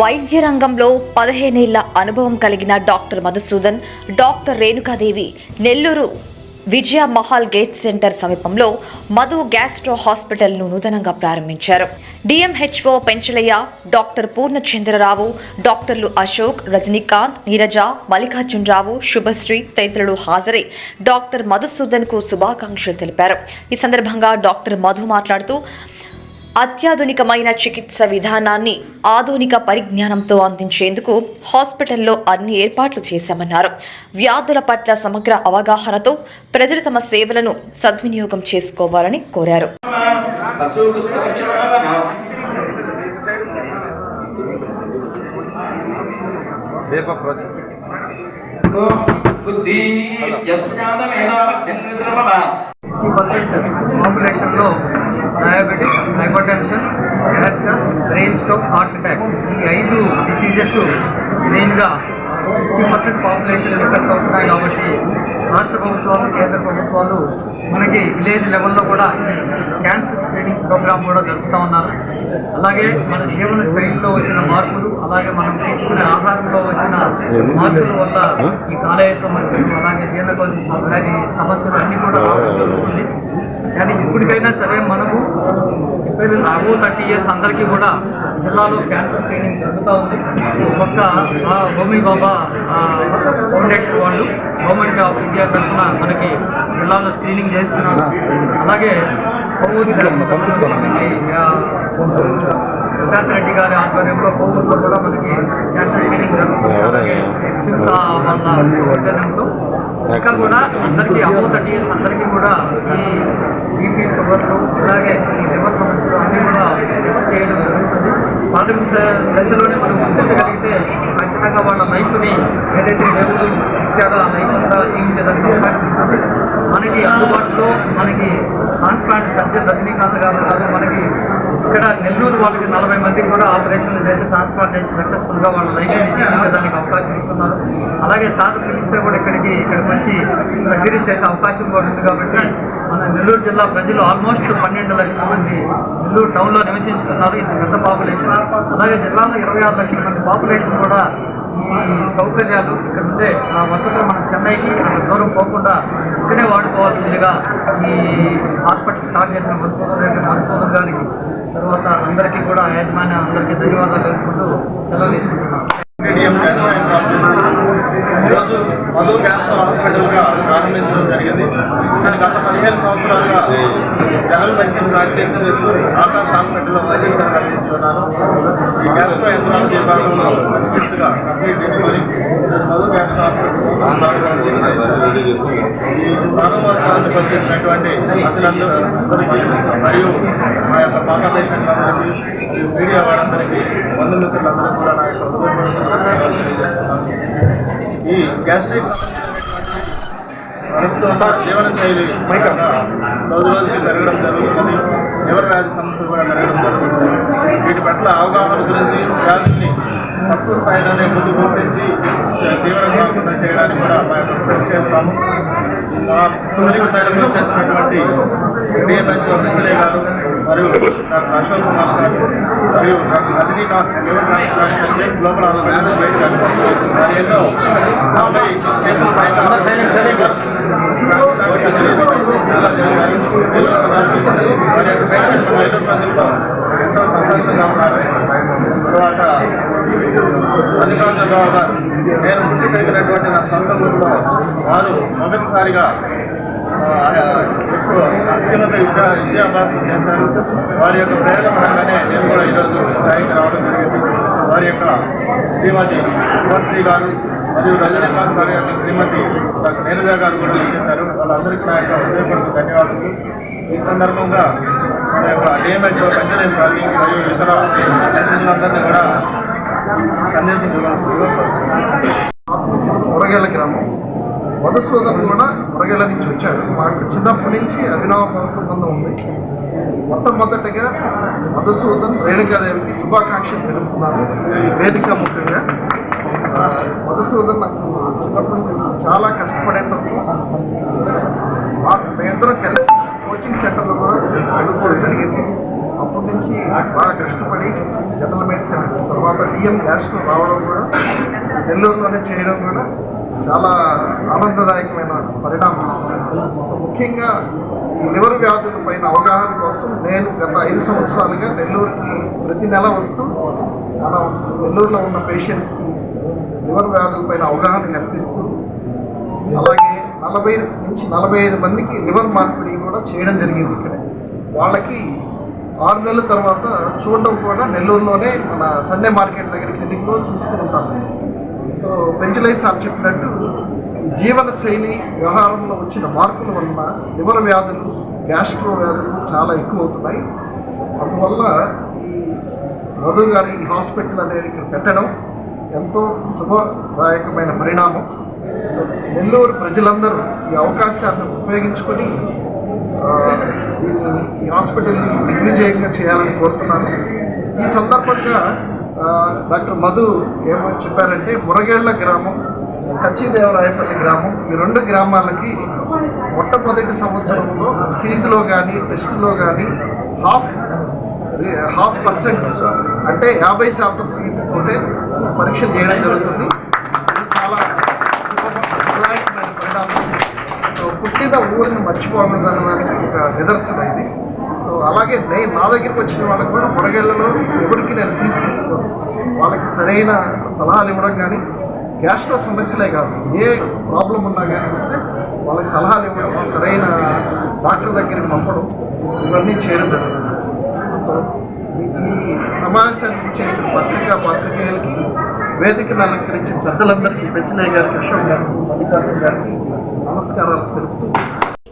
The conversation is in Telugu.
వైద్య రంగంలో పదిహేనేళ్ళ అనుభవం కలిగిన doctor Madhusudan doctor Renukadevi Nellore Vijaya Mahal gate centre సమీపంలో మధు గ్యాస్ట్రో హాస్పిటల్ను నూతనంగా ప్రారంభించారు. డిఎంహెచ్ఓ పెంచలయ్య డాక్టర్ పూర్ణచంద్రరావు డాక్టర్లు అశోక్ రజనీకాంత్ నీరజ మల్లికార్జునరావు శుభశ్రీ తదితరులు హాజరై డాక్టర్ మధుసూదన్కు శుభాకాంక్షలు తెలిపారు. ఈ సందర్భంగా డాక్టర్ మధు మాట్లాడుతూ అత్యాధునికమైన చికిత్స విధానాన్ని ఆధునిక పరిజ్ఞానంతో అందించేందుకు హాస్పిటల్లో అన్ని ఏర్పాట్లు చేశామన్నారు. వ్యాధుల పట్ల సమగ్ర అవగాహనతో ప్రజలు తమ సేవలను సద్వినియోగం చేసుకోవాలని కోరారు. పాపులేషన్లో diabetes hypertension cancer brain stroke heart attack ఈ ఐదు డిసీజెస్ మెయిన్గా ఫిఫ్టీ పర్సెంట్ పాపులేషన్ ఎఫెక్ట్ అవుతున్నాయి కాబట్టి రాష్ట్ర ప్రభుత్వాలు కేంద్ర ప్రభుత్వాలు మనకి విలేజ్ లెవెల్లో కూడా ఈ క్యాన్సర్ స్క్రీనింగ్ ప్రోగ్రామ్ కూడా జరుపుతూ ఉన్నారు. అలాగే మన జీవన శైలిలో వచ్చిన మార్పులు అలాగే మనం తీసుకునే ఆహారంలో వచ్చిన మార్పుల వల్ల ఈ కాలేయ సమస్యలు అలాగే జీర్ణకోశ వ్యాధి సమస్యలు అన్నీ కూడా రావడం జరుగుతుంది. కానీ ఇప్పటికైనా సరే మనకు చెప్పేది రాబో థర్టీ ఇయర్స్ అందరికీ కూడా జిల్లాలో క్యాన్సర్ స్క్రీనింగ్ జరుగుతూ ఉంది. ఒక్క హోమీ బాబా ఫౌండేషన్ వాళ్ళు గవర్నమెంట్ ఆఫ్ ఇండియా తరఫున మనకి జిల్లాలో స్క్రీనింగ్ చేస్తున్నారు. అలాగే ప్రశాంత్ రెడ్డి గారి ఆధ్వర్యంలో కోవూరులో కూడా మనకి క్యాన్సర్ స్క్రీనింగ్ జరుగుతుంది. అలాగే శిల్స వాళ్ళ సౌజన్యంతో ఇంకా కూడా అందరికీ అబౌ అందరికీ కూడా ఈ బీపీ షుగర్లు అలాగే ఈ లివర్ సమస్యలు అన్నీ కూడా టెస్ట్ చేయడం జరుగుతుంది. ప్రాథమిక దశలోనే మనం గుర్తించగలిగితే ఖచ్చితంగా వాళ్ళ లైఫ్ని ఏదైతే దేవుడు ఇచ్చాడో ఆ లైఫ్ కూడా జీవించేదానికి అవకాశం ఉంటుంది. మనకి అందుబాటులో మనకి ట్రాన్స్ప్లాంట్ సర్జన్ రజనీకాంత్ గారు ఉన్నారు. మనకి ఇక్కడ నెల్లూరు వాళ్ళకి నలభై మందికి కూడా ఆపరేషన్లు చేసి ట్రాన్స్ప్లాంటేషన్ సక్సెస్ఫుల్గా వాళ్ళ లైఫ్ జీవించడానికి అవకాశం ఇస్తున్నారు. అలాగే సార్ పిలిస్తే కూడా ఇక్కడికి ఇక్కడికి వచ్చి సర్జరీస్ చేసే అవకాశం కూడా ఉంది కాబట్టి మన నెల్లూరు జిల్లా ప్రజలు ఆల్మోస్ట్ పన్నెండు లక్షల మంది నెల్లూరు టౌన్లో నివసిస్తున్నారు ఇంత పెద్ద పాపులేషన్. అలాగే జిల్లాలో ఇరవై ఆరు లక్షల మంది పాపులేషన్ కూడా ఈ సౌకర్యాలు ఇక్కడ ఉండే ఆ వసతులు మనం చెన్నైకి దూరం పోకుండా ఇక్కడే వాడుకోవాల్సిందిగా ఈ హాస్పిటల్ స్టార్ట్ చేసిన మధుసూదన్ రెడ్డి మధుసూదన్ గారికి తర్వాత అందరికీ కూడా యాజమాన్యం అందరికీ ధన్యవాదాలు తెలుపుకుంటూ సెలవు తీసుకుంటున్నాను ఈరోజు మధు క్యాన్సర్ హాస్పిటల్గా ప్రారంభించడం జరిగింది. నేను గత పదిహేను సంవత్సరాలుగా జనరల్ మెడిసిన్ ప్రాక్టీస్ చేస్తూ ఆకాష్ హాస్పిటల్లో వైద్య సేవలు అందిస్తున్నాను ఈ గ్యాస్ట్రో ఎంట్రాలజీ విభాగంలో స్పెషలిస్ట్గా కంప్లీట్ చేసుకొని మధు క్యాన్సర్ హాస్పిటల్ ఈ ప్రారంభోత్సవానికి వచ్చేసినటువంటి అతిథులందరికీ మరియు నా యొక్క పాత ఈ మీడియా వారందరికీ బంధుమిత్రులందరికీ కూడా నా యొక్క తెలియజేస్తున్నాను ఈ గ్యాస్ట్రిక్ ప్రస్తుతం సార్ జీవనశైలి రోజు రోజుకి పెరగడం జరుగుతున్నది. లివర్ వ్యాధి సమస్యలు కూడా పెరగడం జరుగుతుంది వీటి పట్ల అవగాహన గురించి వ్యాధుల్ని తక్కువ స్థాయిలోనే ముందు గుర్తించి తీవ్రంగా కాకుండా చేయడానికి కూడా మా యొక్క కృషి చేస్తాము. మా తొలి తరలి చేసినటువంటి డిఎంహెచ్ఓ గారు మరియు డాక్టర్ అశోక్ కుమార్ సార్ మరియు doctor Rajinikanth liver transplant surgeon global hospital నలభై కేసుల పైన యొక్క ఎంతో సంతోషంగా ఉన్నారు. తర్వాత మల్లికార్జునరావు గారు నేను పుట్టి పెరిగినటువంటి నా సొంత ఊరిలో వారు మొదటిసారిగా ఎక్కువ అత్యున్నత యుద్ధ విద్యాభ్యాసం చేశారు వారి యొక్క ప్రేరణ పరంగానే నేను కూడా ఈరోజు స్థాయికి రావడం జరిగింది వారి యొక్క శ్రీమతి శుభశ్రీ గారు మరియు రజనీకాంత్ సార్ యొక్క శ్రీమతి డాక్టర్ గారు కూడా వచ్చేశారు వాళ్ళందరికీ నా యొక్క హృదయపూర్వక ధన్యవాదాలు ఈ సందర్భంగా మన యొక్క డిఎంహెచ్ఓ వెంకటేష్ గారిని మరియు ఇతర ప్రతినిధులందరినీ కూడా సందేశం ఇవ్వవచ్చు మురగేళ్ళ గ్రామం వధస్వదం కూడా మురగేళ్ళ నుంచి వచ్చాడు. మాకు చిన్నప్పటి నుంచి అభినవ సంబంధం ఉంది. మొట్టమొదటిగా మధుసూదన్ రేణుకాదేవికి శుభాకాంక్షలు తెలుపుతున్నాను వేదిక ముఖ్యంగా. మధుసూదన్ నాకు చిన్నప్పటి నుంచి తెలుసు. చాలా కష్టపడే తత్వం ప్లస్ మాకు మేమిద్దరం కలిసి కోచింగ్ సెంటర్లో కూడా చదువుకోవడం జరిగింది. అప్పటి నుంచి బాగా కష్టపడి జనరల్ మెడిసిన్ తర్వాత డిఎం గ్యాస్ట్రో రావడం కూడా నెల్లూరులోనే చేయడం కూడా చాలా ఆనందదాయకమైన పరిణామం. ముఖ్యంగా ఈ లివర్ వ్యాధుల పైన అవగాహన కోసం నేను గత ఐదు సంవత్సరాలుగా నెల్లూరుకి ప్రతి నెల వస్తూ మనం నెల్లూరులో ఉన్న పేషెంట్స్కి లివర్ వ్యాధులపైన అవగాహన కల్పిస్తూ అలాగే నలభై నుంచి నలభై ఐదు మందికి లివర్ మార్పిడి కూడా చేయడం జరిగింది ఇక్కడ. వాళ్ళకి ఆరు నెలల తర్వాత చూడడం కూడా నెల్లూరులోనే మన సండే మార్కెట్ దగ్గర క్లినిక్లో చూస్తూ ఉంటాం సో పెంచులై సార్ చెప్పినట్టు జీవన శైలి వ్యవహారంలో వచ్చిన మార్పుల వలన లివర్ వ్యాధులు గ్యాస్ట్రో వ్యాధులు చాలా ఎక్కువ అవుతున్నాయి అందువల్ల ఈ మధు గారి ఈ హాస్పిటల్ అనేది ఇక్కడ పెట్టడం ఎంతో శుభదాయకమైన పరిణామం. సో నెల్లూరు ప్రజలందరూ ఈ అవకాశాన్ని ఉపయోగించుకొని దీన్ని ఈ హాస్పిటల్ని దిగ్విజయంగా చేయాలని కోరుతున్నాను. ఈ సందర్భంగా డాక్టర్ మధు ఏమో చెప్పారంటే మురగేళ్ళ గ్రామం కచ్చిదేవరాయపల్లి గ్రామం ఈ రెండు గ్రామాలకి మొట్టమొదటి సంవత్సరంలో ఫీజులో కానీ టెస్టులో కానీ హాఫ్ రి- హాఫ్ పర్సెంట్ అంటే యాభై శాతం ఫీజుతోనే పరీక్షలు చేయడం జరుగుతుంది. ఇది చాలా పరిణామం. సో పుట్టిన ఊరిని మర్చిపోకూడదన్న దానికి ఒక నిదర్శన ఇది. అలాగే నేను నా దగ్గరికి వచ్చిన వాళ్ళకి కూడా మురగేళ్ళలో ఎవరికి నేను ఫీజు తీసుకోను. వాళ్ళకి సరైన సలహాలు ఇవ్వడం కానీ గ్యాస్ట్రో సమస్యలే కాదు. ఏ ప్రాబ్లం ఉన్నా కానీ వస్తే వాళ్ళకి సలహాలు ఇవ్వడం సరైన డాక్టర్ దగ్గరికి పంపడం ఇవన్నీ చేయడం జరుగుతుంది. సో ఈ సమావేశానికి చేసిన పత్రికా పాత్రికేయులకి వేదికను అలంకరించిన పెద్దలందరికీ పెంచలయ్య గారికి అశోక్ గారికి మల్లికార్జున గారికి నమస్కారాలు తెలుపుతూ